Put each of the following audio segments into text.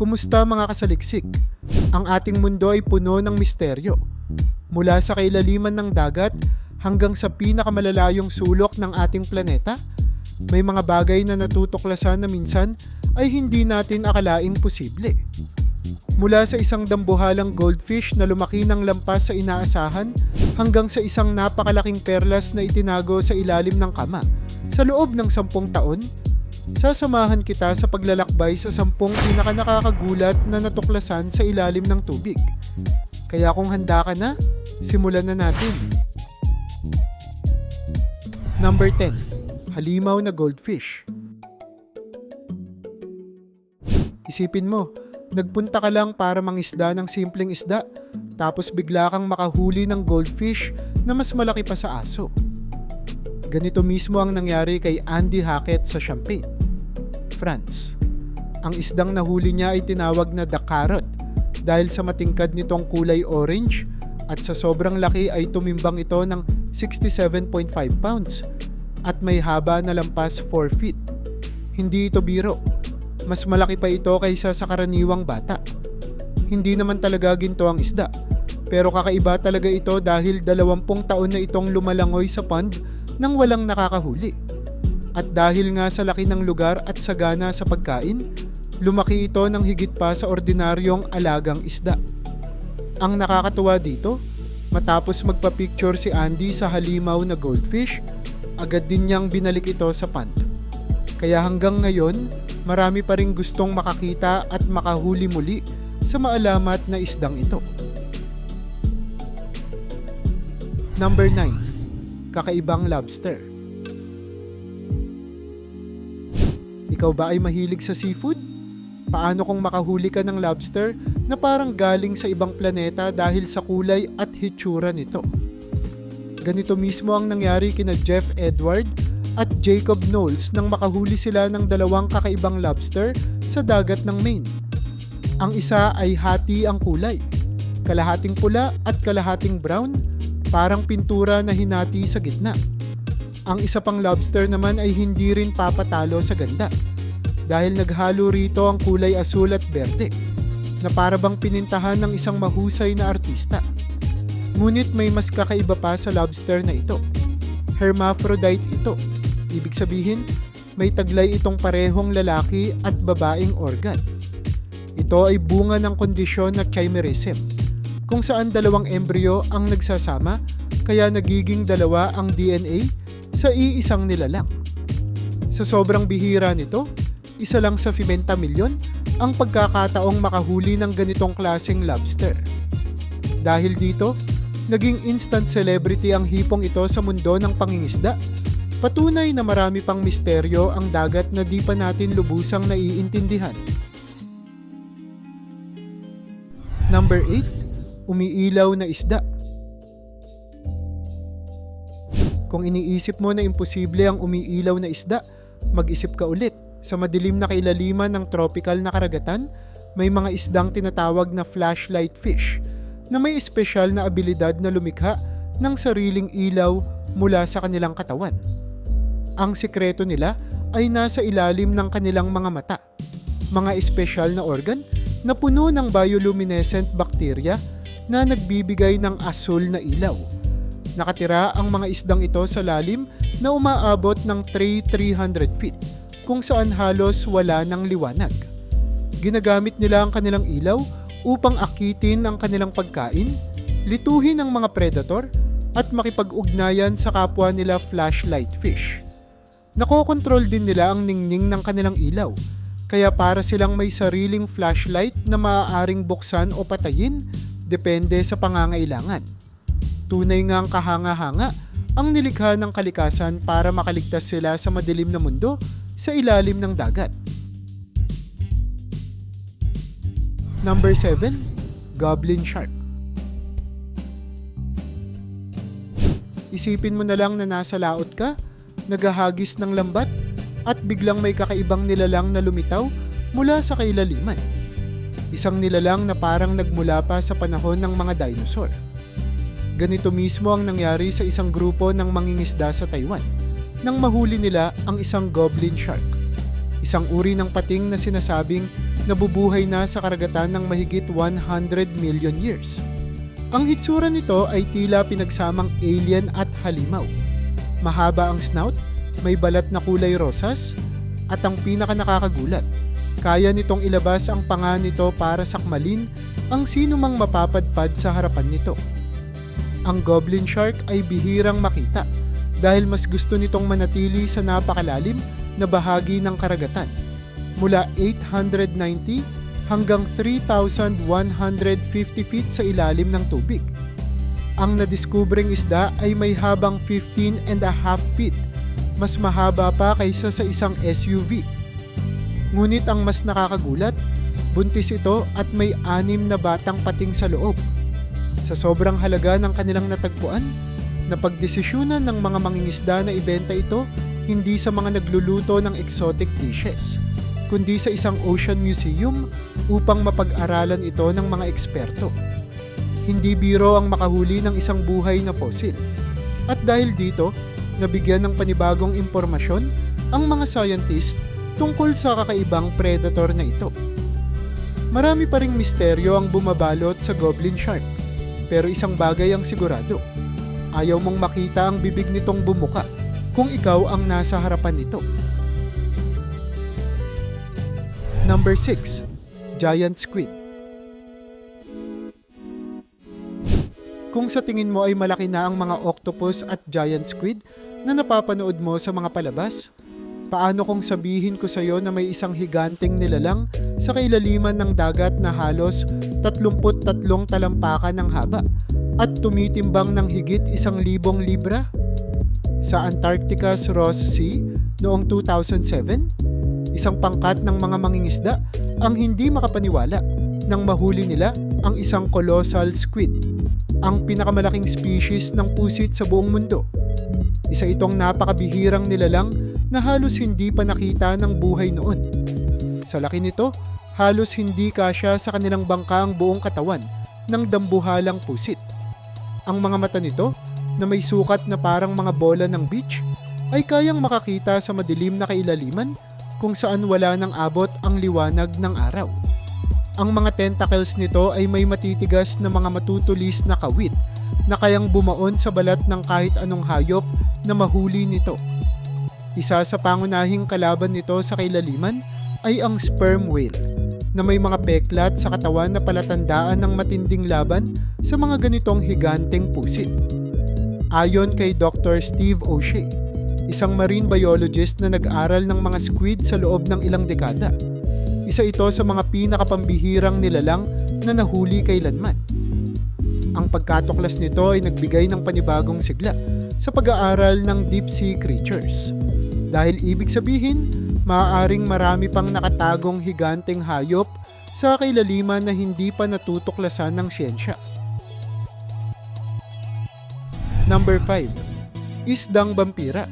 Kumusta mga kasaliksik? Ang ating mundo ay puno ng misteryo. Mula sa kailaliman ng dagat hanggang sa pinakamalalayong sulok ng ating planeta, may mga bagay na natutuklasan na minsan ay hindi natin akalaing posible. Mula sa isang dambuhalang goldfish na lumaki ng lampas sa inaasahan hanggang sa isang napakalaking perlas na itinago sa ilalim ng kama sa loob ng sampung taon, sasamahan kita sa paglalakbay sa sampung pinakanakakagulat na natuklasan sa ilalim ng tubig. Kaya kung handa ka na, simulan na natin. Number 10. Halimaw na goldfish. Isipin mo, nagpunta ka lang para mangisda ng simpleng isda, tapos bigla kang makahuli ng goldfish na mas malaki pa sa aso. Ganito mismo ang nangyari kay Andy Hackett sa Champagne, France. Ang isdang nahuli niya ay tinawag na the carrot dahil sa matingkad nitong kulay orange at sa sobrang laki ay tumimbang ito ng 67.5 pounds at may haba na lampas 4 feet. Hindi ito biro. Mas malaki pa ito kaysa sa karaniwang bata. Hindi naman talaga ginto ang isda. Pero kakaiba talaga ito dahil 20 taon na itong lumalangoy sa pond nang walang nakakahuli. At dahil nga sa laki ng lugar at sagana sa pagkain, lumaki ito ng higit pa sa ordinaryong alagang isda. Ang nakakatuwa dito, matapos magpa-picture si Andy sa halimaw na goldfish, agad din niyang binalik ito sa pond. Kaya hanggang ngayon, marami pa rin gustong makakita at makahuli muli sa maalamat na isdang ito. Number 9. Kakaibang lobster. Ikaw ba ay mahilig sa seafood? Paano kung makahuli ka ng lobster na parang galing sa ibang planeta dahil sa kulay at hitsura nito? Ganito mismo ang nangyari kina Jeff Edward at Jacob Knowles nang makahuli sila ng dalawang kakaibang lobster sa dagat ng Maine. Ang isa ay hati ang kulay, kalahating pula at kalahating brown, parang pintura na hinati sa gitna. Ang isa pang lobster naman ay hindi rin papatalo sa ganda dahil naghalo rito ang kulay asul at berde na para bang pinintahan ng isang mahusay na artista. Ngunit may mas kakaiba pa sa lobster na ito. Hermaphrodite ito. Ibig sabihin, may taglay itong parehong lalaki at babaeng organ. Ito ay bunga ng kondisyon na chimerism, kung saan dalawang embryo ang nagsasama kaya nagiging dalawa ang DNA sa iisang nilalang. Sa sobrang bihira nito, isa lang sa 50 milyon ang pagkakataong makahuli ng ganitong klaseng lobster. Dahil dito, naging instant celebrity ang hipong ito sa mundo ng pangingisda. Patunay na marami pang misteryo ang dagat na di pa natin lubusang naiintindihan. Number 8. Umiilaw na isda. Kung iniisip mo na imposible ang umiilaw na isda, mag-isip ka ulit. Sa madilim na kailaliman ng tropical na karagatan, may mga isdang tinatawag na flashlight fish na may espesyal na abilidad na lumikha ng sariling ilaw mula sa kanilang katawan. Ang sikreto nila ay nasa ilalim ng kanilang mga mata, mga espesyal na organ na puno ng bioluminescent bacteria na nagbibigay ng asul na ilaw. Nakatira ang mga isdang ito sa lalim na umaabot ng 300 feet kung saan halos wala ng liwanag. Ginagamit nila ang kanilang ilaw upang akitin ang kanilang pagkain, lituhin ang mga predator, at makipag-ugnayan sa kapwa nila flashlight fish. Nakokontrol din nila ang ningning ng kanilang ilaw, kaya para silang may sariling flashlight na maaaring buksan o patayin depende sa pangangailangan. Tunay nga ang kahanga-hanga ang nilikha ng kalikasan para makaligtas sila sa madilim na mundo sa ilalim ng dagat. Number 7. Goblin Shark Isipin mo na lang na nasa laot ka, nagahagis ng lambat, at biglang may kakaibang nilalang na lumitaw mula sa kailaliman. Isang nilalang na parang nagmula pa sa panahon ng mga dinosaur. Ganito mismo ang nangyari sa isang grupo ng mangingisda sa Taiwan nang mahuli nila ang isang goblin shark. Isang uri ng pating na sinasabing nabubuhay na sa karagatan ng mahigit 100 million years. Ang hitsura nito ay tila pinagsamang alien at halimaw. Mahaba ang snout, may balat na kulay rosas, at ang pinaka nakakagulat, kaya nitong ilabas ang panga nito para sakmalin ang sino mang mapapadpad sa harapan nito. Ang goblin shark ay bihirang makita dahil mas gusto nitong manatili sa napakalalim na bahagi ng karagatan mula 890 hanggang 3,150 feet sa ilalim ng tubig. Ang nadiskubring isda ay may habang 15 and a half feet, mas mahaba pa kaysa sa isang SUV. Ngunit ang mas nakakagulat, buntis ito at may anim na batang pating sa loob. Sa sobrang halaga ng kanilang natagpuan, napagdesisyunan ng mga mangingisda na ibenta ito hindi sa mga nagluluto ng exotic dishes, kundi sa isang ocean museum upang mapag-aralan ito ng mga eksperto. Hindi biro ang makahuli ng isang buhay na fossil. At dahil dito, nabigyan ng panibagong impormasyon ang mga scientist tungkol sa kakaibang predator na ito. Marami pa ring misteryo ang bumabalot sa goblin shark. Pero isang bagay ang sigurado. Ayaw mong makita ang bibig nitong bumuka kung ikaw ang nasa harapan nito. Number 6. Giant Squid Kung sa tingin mo ay malaki na ang mga octopus at giant squid na napapanood mo sa mga palabas, paano kung sabihin ko sa iyo na may isang higanting nilalang sa kailaliman ng dagat na halos 33 talampakan ng haba at tumitimbang ng higit isang libong libra? Sa Antarctica's Ross Sea noong 2007, isang pangkat ng mga mangingisda ang hindi makapaniwala nang mahuli nila ang isang colossal squid, ang pinakamalaking species ng pusit sa buong mundo. Isa itong napakabihirang nilalang na halos hindi pa nakita ng buhay noon. Sa laki nito, halos hindi kasya sa kanilang bangka ang buong katawan ng dambuhalang pusit. Ang mga mata nito, na may sukat na parang mga bola ng beach, ay kayang makakita sa madilim na kailaliman kung saan wala nang abot ang liwanag ng araw. Ang mga tentacles nito ay may matitigas na mga matutulis na kawit na kayang bumaon sa balat ng kahit anong hayop na mahuli nito. Isa sa pangunahing kalaban nito sa kailaliman ay ang sperm whale na may mga peklat sa katawan na palatandaan ng matinding laban sa mga ganitong higanteng pusit. Ayon kay Dr. Steve O'Shea, isang marine biologist na nag-aral ng mga squid sa loob ng ilang dekada, isa ito sa mga pinakapambihirang nilalang na nahuli kailanman. Ang pagkatuklas nito ay nagbigay ng panibagong sigla sa pag-aaral ng deep sea creatures. Dahil ibig sabihin, maaaring marami pang nakatagong higanteng hayop sa kailaliman na hindi pa natutuklasan ng siyensya. Number 5. Isdang Vampira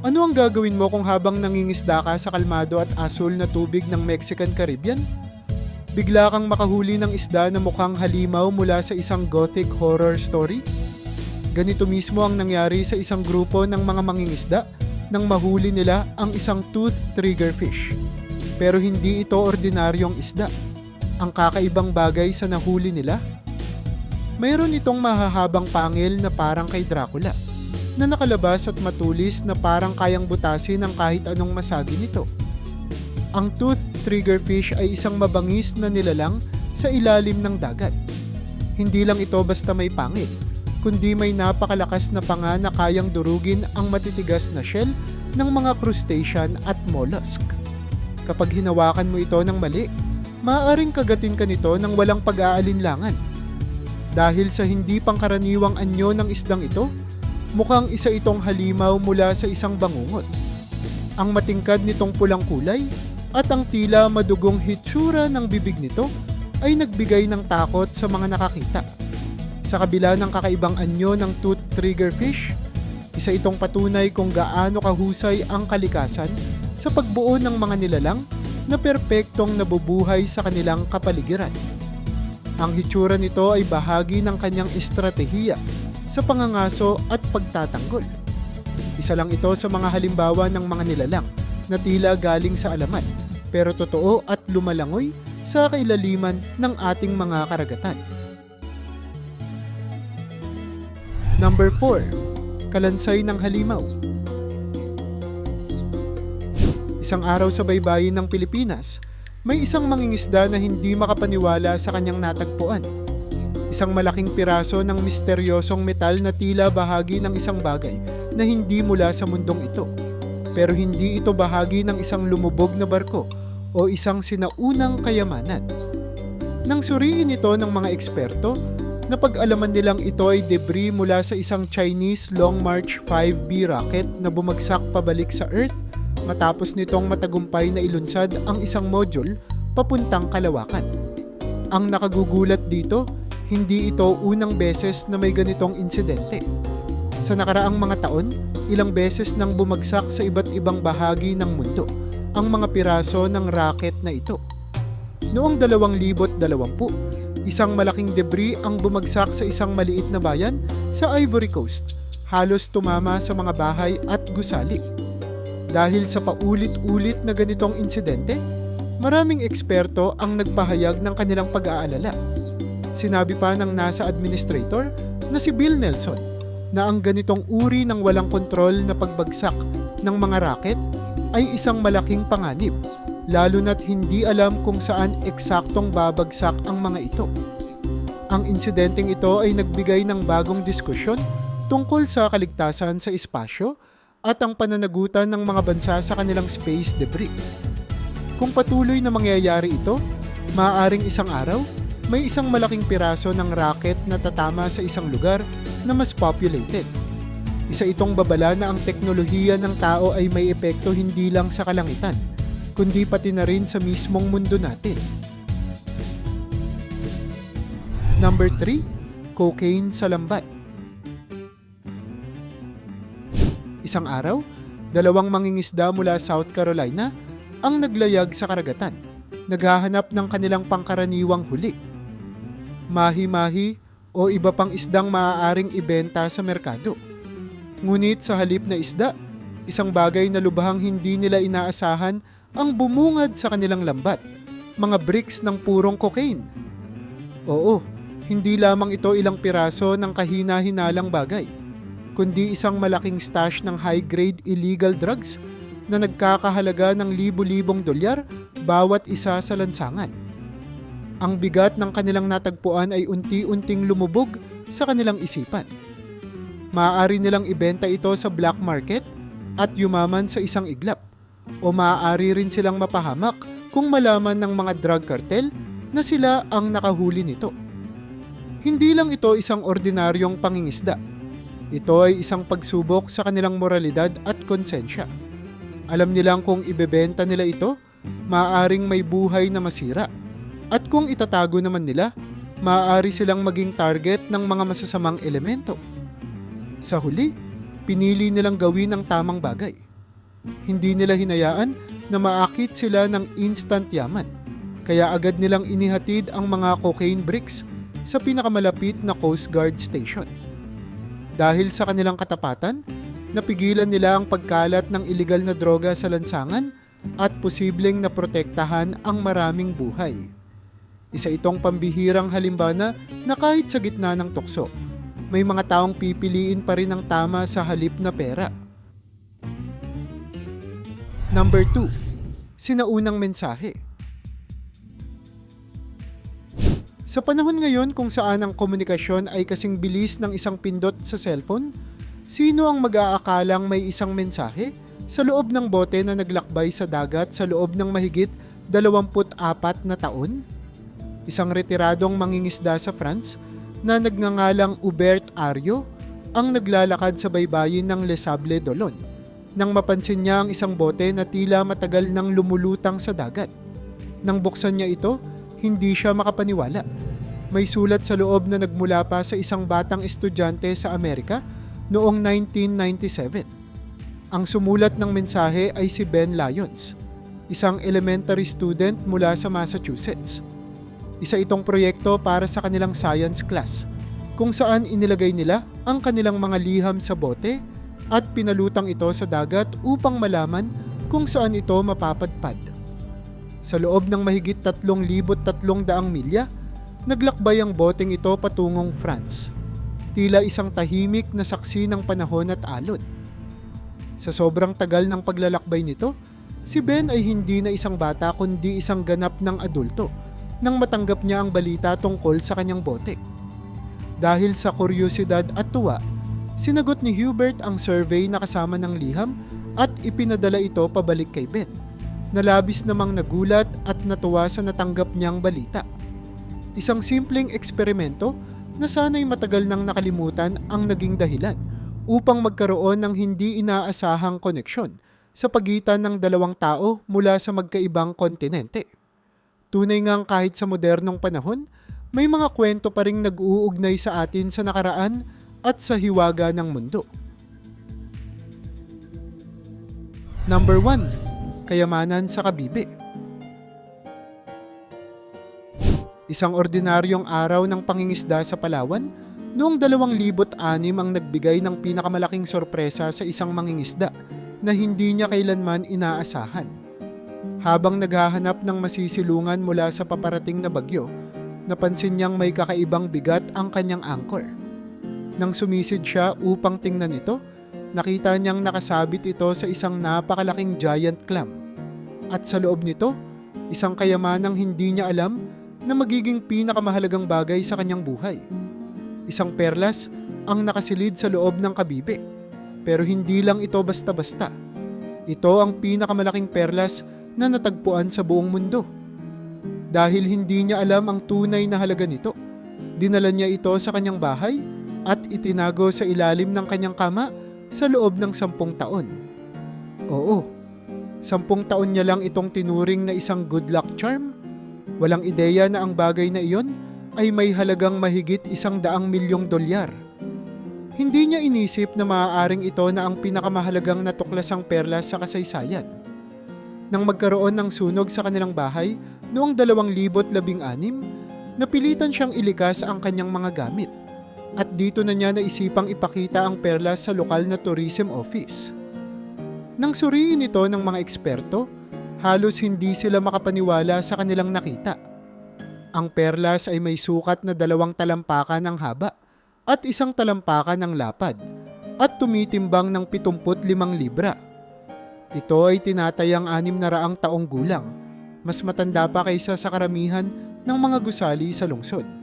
Ano ang gagawin mo kung habang nangingisda ka sa kalmado at asul na tubig ng Mexican Caribbean? Bigla kang makahuli ng isda na mukhang halimaw mula sa isang gothic horror story? Ganito mismo ang nangyari sa isang grupo ng mga mangingisda nang mahuli nila ang isang tooth triggerfish. Pero hindi ito ordinaryong isda. Ang kakaibang bagay sa nahuli nila, mayroon itong mahahabang pangil na parang kay Dracula na nakalabas at matulis na parang kayang butasin ng kahit anong masagi nito. Ang tooth triggerfish ay isang mabangis na nilalang sa ilalim ng dagat. Hindi lang ito basta may pangil, kundi may napakalakas na panga na kayang durugin ang matitigas na shell ng mga crustacean at mollusk. Kapag hinawakan mo ito ng mali, maaaring kagatin ka nito ng walang pag-aalinlangan. Dahil sa hindi pangkaraniwang anyo ng isdang ito, mukhang isa itong halimaw mula sa isang bangungot. Ang matingkad nitong pulang kulay at ang tila madugong hitsura ng bibig nito ay nagbigay ng takot sa mga nakakita. Sa kabila ng kakaibang anyo ng tooth triggerfish, isa itong patunay kung gaano kahusay ang kalikasan sa pagbuo ng mga nilalang na perpektong nabubuhay sa kanilang kapaligiran. Ang hitsura nito ay bahagi ng kanyang estratehiya sa pangangaso at pagtatanggol. Isa lang ito sa mga halimbawa ng mga nilalang na tila galing sa alamat pero totoo at lumalangoy sa kailaliman ng ating mga karagatan. Number 4. Kalansay ng Halimaw Isang araw sa baybayin ng Pilipinas, may isang mangingisda na hindi makapaniwala sa kanyang natagpuan. Isang malaking piraso ng misteryosong metal na tila bahagi ng isang bagay na hindi mula sa mundong ito. Pero hindi ito bahagi ng isang lumubog na barko o isang sinaunang kayamanan. Nang suriin ito ng mga eksperto, napag-alaman nilang ito ay debris mula sa isang Chinese Long March 5B rocket na bumagsak pabalik sa Earth matapos nitong matagumpay na ilunsad ang isang module papuntang kalawakan. Ang nakagugulat dito, hindi ito unang beses na may ganitong insidente. Sa nakaraang mga taon, ilang beses nang bumagsak sa iba't ibang bahagi ng mundo ang mga piraso ng rocket na ito. Noong 2020, isang malaking debris ang bumagsak sa isang maliit na bayan sa Ivory Coast, halos tumama sa mga bahay at gusali. Dahil sa paulit-ulit na ganitong insidente, maraming eksperto ang nagpahayag ng kanilang pag-aalala. Sinabi pa ng NASA Administrator na si Bill Nelson na ang ganitong uri ng walang kontrol na pagbagsak ng mga rocket ay isang malaking panganib, lalo na't hindi alam kung saan eksaktong babagsak ang mga ito. Ang insidenteng ito ay nagbigay ng bagong diskusyon tungkol sa kaligtasan sa espasyo at ang pananagutan ng mga bansa sa kanilang space debris. Kung patuloy na mangyayari ito, maaaring isang araw, may isang malaking piraso ng rocket na tatama sa isang lugar na mas populated. Isa itong babala na ang teknolohiya ng tao ay may epekto hindi lang sa kalangitan, kundi pati na rin sa mismong mundo natin. Number 3. Cocaine sa lambat. Isang araw, dalawang mangingisda mula South Carolina ang naglayag sa karagatan, naghahanap ng kanilang pangkaraniwang huli. Mahi-mahi o iba pang isdang maaaring ibenta sa merkado. Ngunit sa halip na isda, isang bagay na lubhang hindi nila inaasahan ang bumungad sa kanilang lambat, mga bricks ng purong cocaine. Oo, hindi lamang ito ilang piraso ng kahina-hinalang bagay, kundi isang malaking stash ng high-grade illegal drugs na nagkakahalaga ng libu-libong dolyar bawat isa sa lansangan. Ang bigat ng kanilang natagpuan ay unti-unting lumubog sa kanilang isipan. Maaari nilang ibenta ito sa black market at yumaman sa isang iglap o maaari rin silang mapahamak kung malaman ng mga drug cartel na sila ang nakahuli nito. Hindi lang ito isang ordinaryong pangingisda. Ito ay isang pagsubok sa kanilang moralidad at konsensya. Alam nilang kung ibebenta nila ito, maaaring may buhay na masira. At kung itatago naman nila, maaari silang maging target ng mga masasamang elemento. Sa huli, pinili nilang gawin ang tamang bagay. Hindi nila hinayaan na maakit sila ng instant yaman. Kaya agad nilang inihatid ang mga cocaine bricks sa pinakamalapit na Coast Guard station. Dahil sa kanilang katapatan, napigilan nila ang pagkalat ng ilegal na droga sa lansangan at posibleng naprotektahan ang maraming buhay. Isa itong pambihirang halimbana na kahit sa gitna ng tukso, may mga taong pipiliin pa rin ang tama sa halip na pera. Number 2. Sinaunang mensahe. Sa panahon ngayon kung saan ang komunikasyon ay kasing bilis ng isang pindot sa cellphone, sino ang mag-aakalang may isang mensahe sa loob ng bote na naglakbay sa dagat sa loob ng mahigit 24 na taon? Isang retiradong mangingisda sa France na nagngangalang Hubert Ario ang naglalakad sa baybayin ng Les Sables d'Olon nang mapansin niya ang isang bote na tila matagal nang lumulutang sa dagat. Nang buksan niya ito, hindi siya makapaniwala. May sulat sa loob na nagmula pa sa isang batang estudyante sa Amerika noong 1997. Ang sumulat ng mensahe ay si Ben Lyons, isang elementary student mula sa Massachusetts. Isa itong proyekto para sa kanilang science class, kung saan inilagay nila ang kanilang mga liham sa bote at pinalutang ito sa dagat upang malaman kung saan ito mapapadpad. Sa loob ng mahigit 3,300 milya, naglakbay ang boteng ito patungong France. Tila isang tahimik na saksi ng panahon at alon. Sa sobrang tagal ng paglalakbay nito, si Ben ay hindi na isang bata kundi isang ganap ng adulto nang matanggap niya ang balita tungkol sa kanyang bote. Dahil sa kuryosidad at tuwa, sinagot ni Hubert ang survey na kasama ng liham at ipinadala ito pabalik kay Ben. Nalabis namang nagulat at natuwa sa natanggap niyang balita. Isang simpleng eksperimento na sana'y matagal nang nakalimutan ang naging dahilan upang magkaroon ng hindi inaasahang koneksyon sa pagitan ng dalawang tao mula sa magkaibang kontinente. Tunay ngang kahit sa modernong panahon, may mga kwento pa ring nag-uugnay sa atin sa nakaraan at sa hiwaga ng mundo. Number 1. Kayamanan sa Kabibi Isang ordinaryong araw ng pangingisda sa Palawan, noong 2006 ang nagbigay ng pinakamalaking sorpresa sa isang mangingisda na hindi niya kailanman inaasahan. Habang naghahanap ng masisilungan mula sa paparating na bagyo, napansin niyang may kakaibang bigat ang kanyang anchor. Nang sumisid siya upang tingnan ito, nakita niyang nakasabit ito sa isang napakalaking giant clam. At sa loob nito, isang kayamanang hindi niya alam na magiging pinakamahalagang bagay sa kanyang buhay. Isang perlas ang nakasilid sa loob ng kabibe. Pero hindi lang ito basta-basta. Ito ang pinakamalaking perlas na natagpuan sa buong mundo. Dahil hindi niya alam ang tunay na halaga nito, dinala niya ito sa kanyang bahay at itinago sa ilalim ng kanyang kama sa loob ng sampung taon. Oo, sampung taon niya lang itong tinuring na isang good luck charm. Walang ideya na ang bagay na iyon ay may halagang mahigit isang daang milyong dolyar. Hindi niya inisip na maaaring ito na ang pinakamahalagang natuklasang perlas sa kasaysayan. Nang magkaroon ng sunog sa kanilang bahay noong 2016, napilitan siyang ilikas ang kanyang mga gamit dito na niya naisipang ipakita ang perlas sa lokal na tourism office. Nang suriin ito ng mga eksperto, halos hindi sila makapaniwala sa kanilang nakita. Ang perlas ay may sukat na dalawang talampakan ng haba at isang talampakan ng lapad at tumitimbang ng 75 libra. Ito ay tinatayang anim na raang taong gulang, mas matanda pa kaysa sa karamihan ng mga gusali sa lungsod.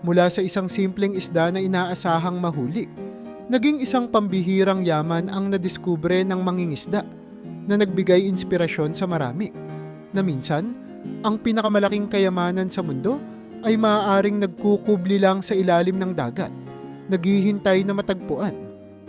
Mula sa isang simpleng isda na inaasahang mahuli, naging isang pambihirang yaman ang nadiskubre ng mangingisda na nagbigay inspirasyon sa marami. Na minsan, ang pinakamalaking kayamanan sa mundo ay maaaring nagkukubli lang sa ilalim ng dagat, naghihintay na matagpuan.